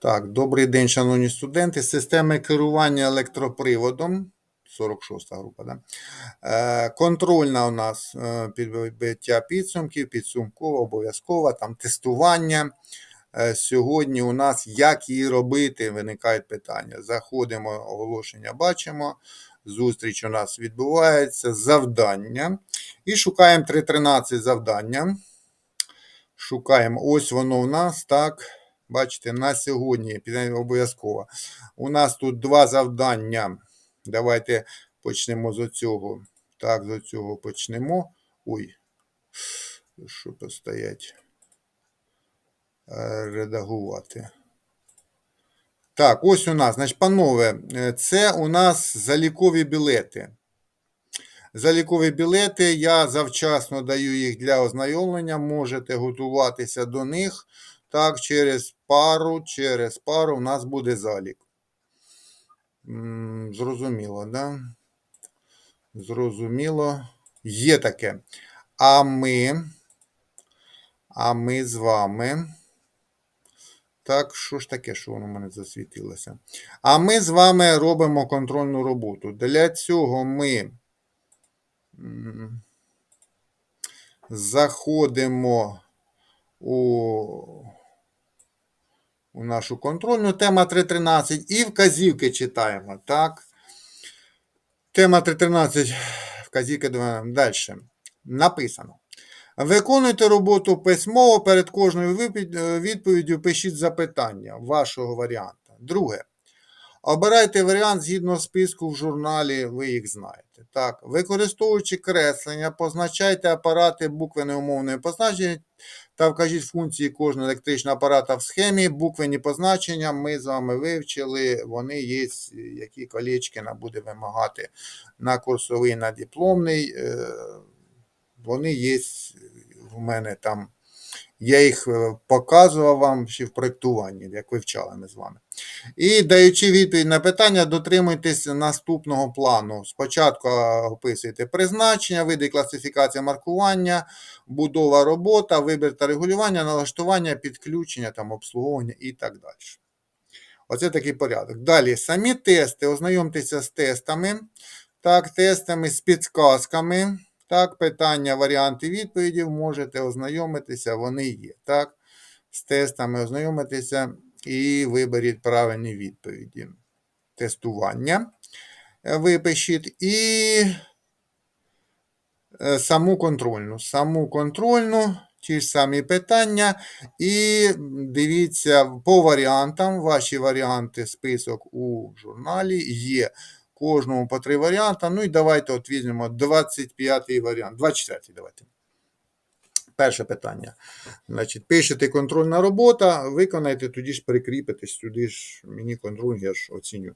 Так, добрий день, шановні студенти. Системи керування електроприводом. 46 група, да? Е, контрольна у нас е, підбиття підсумків, підсумкова, обов'язкова, там тестування. Е, сьогодні у нас як її робити, виникають питання. Заходимо, оголошення бачимо. Зустріч у нас відбувається, завдання. І шукаємо 3.13 завдання. Шукаємо. Ось воно у нас так. Бачите, на сьогодні обов'язково. У нас тут два завдання. Давайте почнемо з цього. Так, з цього почнемо. Ой, що то стоять? Е, Редагувати. Так, ось у нас, значить, панове, е, це у нас залікові білети. Залікові білети, я завчасно даю їх для ознайомлення, можете готуватися до них. Так, через пару, через пару у нас буде залік. Зрозуміло, да? Зрозуміло. Є таке. А ми, а ми з вами. Так, що ж таке, що воно в мене засвітилося? А ми з вами робимо контрольну роботу. Для цього ми заходимо у, у нашу контрольну тема 3.13 і вказівки читаємо. Так. Тема 3.13. Вказівки далі. Написано. Виконуйте роботу письмово перед кожною е, відповіддю пишіть запитання вашого варіанта. Друге. Обирайте варіант згідно списку в журналі, ви їх знаєте. Так, використовуючи креслення, позначайте апарати букви неумовної позначення та вкажіть функції кожного електричного апарата в схемі. Буквені позначення ми з вами вивчили, вони є, які колечки нам буде вимагати на курсовий, на дипломний. Е, Вони є в мене там. Я їх е, показував вам ще в проєктуванні, як вивчали ми з вами. І даючи відповідь на питання, дотримуйтесь наступного плану. Спочатку е, описуйте призначення, види класифікація маркування, будова робота, вибір та регулювання, налаштування, підключення, там, обслуговування і так далі. Оце такий порядок. Далі самі тести, ознайомтеся з тестами, так, тестами з підсказками. Так, питання, варіанти відповідів можете ознайомитися, вони є. Так, з тестами ознайомитися і виберіть правильні відповіді. Тестування е, випишіть і е, саму контрольну. Саму контрольну, ті ж самі питання. І дивіться по варіантам. Ваші варіанти, список у журналі є. Кожному по три варіанти. Ну і давайте от візьмемо 25-й варіант. 24-й давайте. Перше питання. Значить, пишете контрольна робота, виконайте, тоді ж прикріпитесь сюди ж мені контроль, я ж оціню.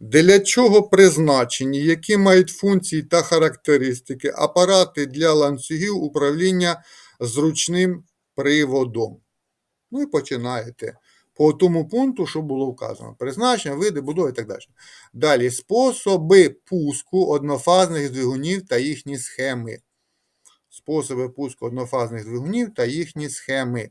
Для чого призначені, які мають функції та характеристики, апарати для ланцюгів управління зручним приводом. Ну і починаєте по тому пункту, що було вказано. Призначення, види, будова і так далі. Далі способи пуску однофазних двигунів та їхні схеми. Способи пуску однофазних двигунів та їхні схеми.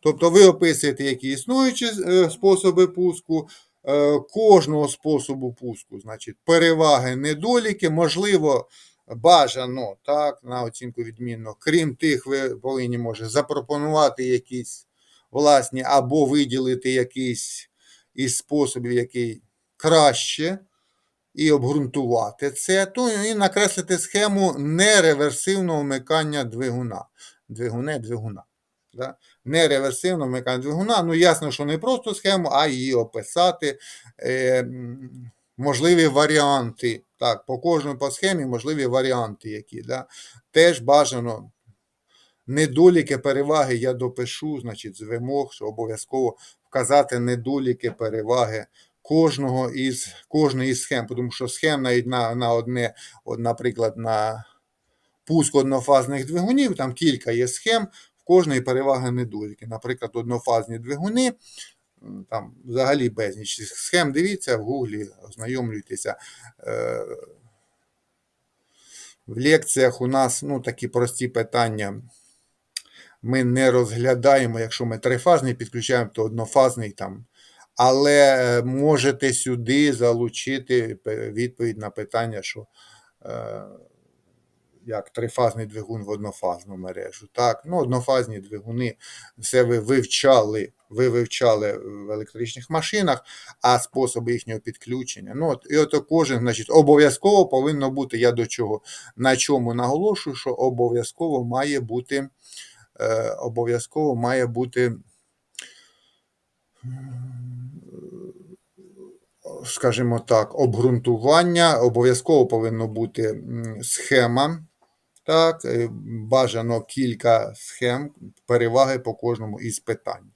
Тобто ви описуєте, які існуючі е, способи пуску, е, кожного способу пуску, значить, переваги, недоліки, можливо, бажано так, на оцінку відмінно. Крім тих, ви повинні може запропонувати якісь власні або виділити якийсь із способів, який краще, і обґрунтувати це, то і накреслити схему нереверсивного вмикання двигуна. Двигуне двигуна. Да? Нереверсивного вмикання двигуна. Ну, ясно, що не просто схему, а її описати. Е, Можливі варіанти. Так, по кожному по схемі можливі варіанти, які. Да? Теж бажано недоліки переваги я допишу, значить, з вимог, що обов'язково вказати недоліки переваги кожного із кожної із схем, тому що схем навіть на, на одне, от, наприклад, на пуск однофазних двигунів, там кілька є схем, в кожної переваги недоліки. Наприклад, однофазні двигуни. Там взагалі безліч схем. Дивіться в гуглі, ознайомлюйтеся. Е, В лекціях у нас ну, такі прості питання ми не розглядаємо, якщо ми трифазний підключаємо, то однофазний там але е, можете сюди залучити відповідь на питання, що е, як трифазний двигун в однофазну мережу. Так, ну, однофазні двигуни, це ви вивчали, ви вивчали в електричних машинах, а способи їхнього підключення. Ну, от, і от кожен, значить, обов'язково повинно бути, я до чого, на чому наголошую, що обов'язково має бути, обов'язково має бути скажімо так, обґрунтування, обов'язково повинно бути схема. Так, е, бажано кілька схем, переваги по кожному із питань.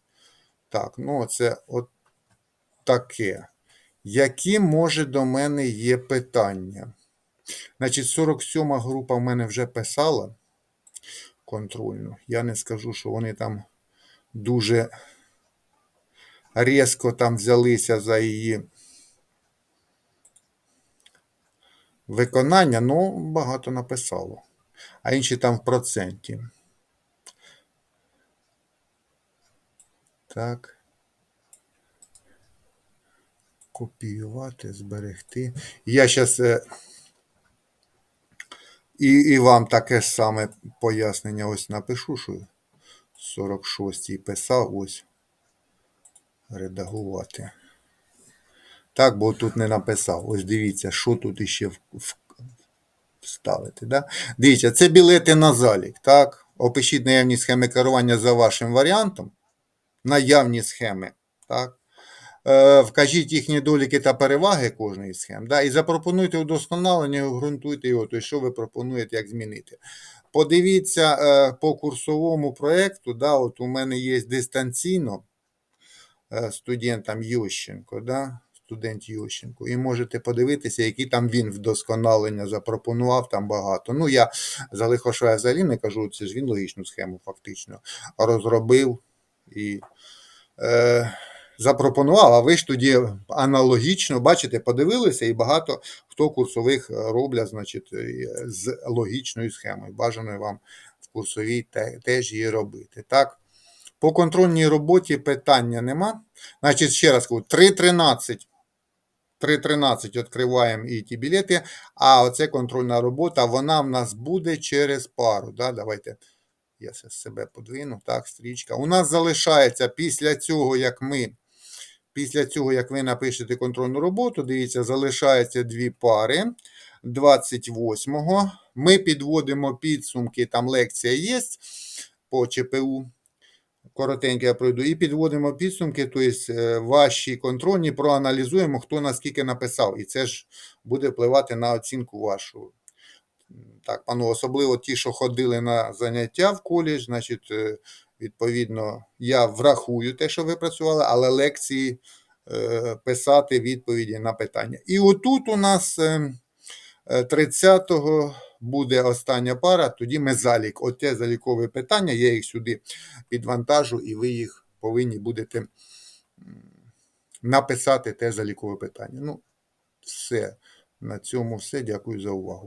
Так, ну це от таке. Які, може, до мене є питання? Значить, 47 група в мене вже писала контрольну. Я не скажу, що вони там дуже різко там взялися за її виконання, ну, багато написало. А інші там в проценті. Так. Копіювати, зберегти. Я зараз і, і вам таке саме пояснення ось напишу, що 46-й писав ось. Редагувати. Так, бо тут не написав. Ось дивіться, що тут іще вставити. Да? Дивіться, це білети на залік. Так? Опишіть наявні схеми керування за вашим варіантом. Наявні схеми. Так? Е, Вкажіть їхні недоліки та переваги кожної схем. Да? І запропонуйте удосконалення, і обґрунтуйте його, тобто, що ви пропонуєте, як змінити. Подивіться е, по курсовому проєкту, да, от у мене є дистанційно е, студентам Ющенко, да, студент Ющенко, і можете подивитися, які там він вдосконалення запропонував, там багато. Ну, я за лихошва взагалі не кажу, це ж він логічну схему фактично розробив і е, запропонував, а ви ж тоді аналогічно, бачите, подивилися, і багато хто курсових е, роблять, значить, е, з логічною схемою. Бажано вам в курсовій теж її робити. Так? По контрольній роботі питання нема. Значить, ще раз кажу, 3.13. 3.13 відкриваємо і ті білети, а оце контрольна робота, вона в нас буде через пару. Да? Давайте я себе подвину. Так, стрічка. У нас залишається після цього, як ми. Після цього, як ви напишете контрольну роботу, дивіться, залишається дві пари. 28-го. Ми підводимо підсумки, там лекція є по ЧПУ. Коротенько я пройду. І підводимо підсумки, тобто е, ваші контрольні, проаналізуємо, хто наскільки написав. І це ж буде впливати на оцінку вашу. Так, пану, особливо ті, що ходили на заняття в коледж, значить, е, відповідно, я врахую те, що ви працювали, але лекції е, писати відповіді на питання. І отут у нас е, е, 30-го буде остання пара, тоді ми залік. Оте залікове питання, я їх сюди підвантажу, і ви їх повинні будете написати те залікове питання. Ну, все. На цьому все. Дякую за увагу.